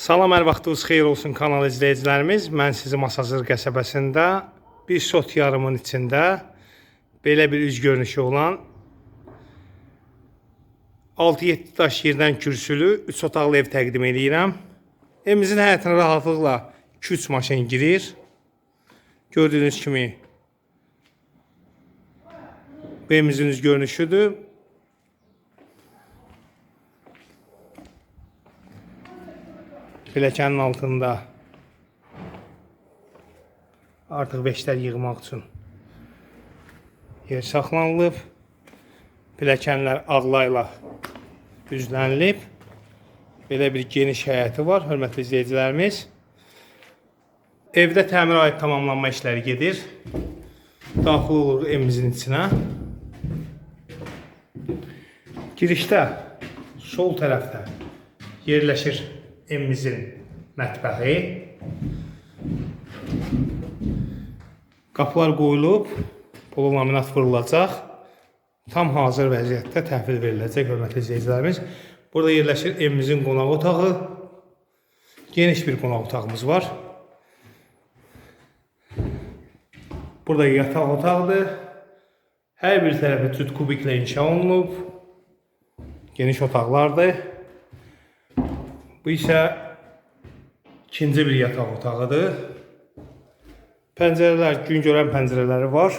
Salam, hər vaxtınız xeyir olsun kanal izləyicilərimiz. Mən sizi Masazır qəsəbəsində bir sot yarımın içində belə bir üz görünüşü olan 6-7 daş yerdən kürsülü 3 otaqlı ev təqdim edirəm. Evimizin həyətinə rahatlıqla 2-3 maşın girir. Gördüyünüz kimi bu evimizin üz görünüşüdür. Pilləkənin altında artıq beşlər yığmaq üçün yer saxlanılıb. Pilləkənlər ağlayla düzlənilib. Belə bir geniş həyəti var, hörmətli izləyicilərimiz. Evdə təmirə aid tamamlanma işləri gedir. Daxil olur evimizin içinə. Girişdə sol tərəfdə yerləşir evimizin mətbəxi. Qapılar qoyulub, polo laminat vurulacaq. Tam hazır vəziyyətdə təhvil veriləcək hörmətli izləyicilərimiz. Burada yerləşir evimizin qonaq otağı. Geniş bir qonaq otağımız var. Burada yataq otaqdır. Hər bir tərəfi cüt kubiklə inşa olunub. Geniş otaqlardır. Bu isə ikinci bir yataq otağıdır. Pəncərələr, gün görən pəncərələri var.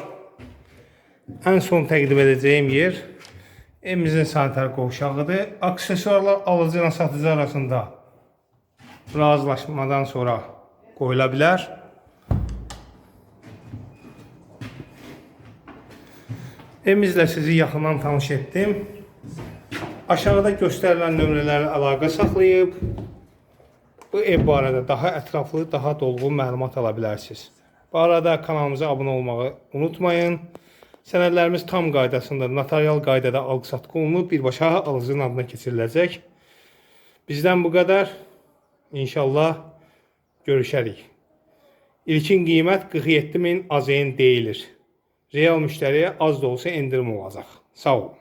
Ən son təqdim edəcəyim yer evimizin sanitar qovşağıdır. Aksesuarlar alıcı ilə satıcı arasında razılaşmadan sonra qoyula bilər. Evimizlə sizi yaxından tanış etdim. Aşağıda göstərilən nömrələrlə əlaqə saxlayıb bu ev barədə daha ətraflı, daha dolğun məlumat ala bilərsiniz. Bu arada kanalımıza abunə olmağı unutmayın. Sənədlərimiz tam qaydasında, notarial qaydada alqı-satqı olunub, birbaşa alıcının adına keçiriləcək. Bizdən bu qədər. İnşallah görüşərik. İlkin qiymət 47 min AZN deyilir. Real müştəriyə az da olsa endirim olacaq. Sağ olun.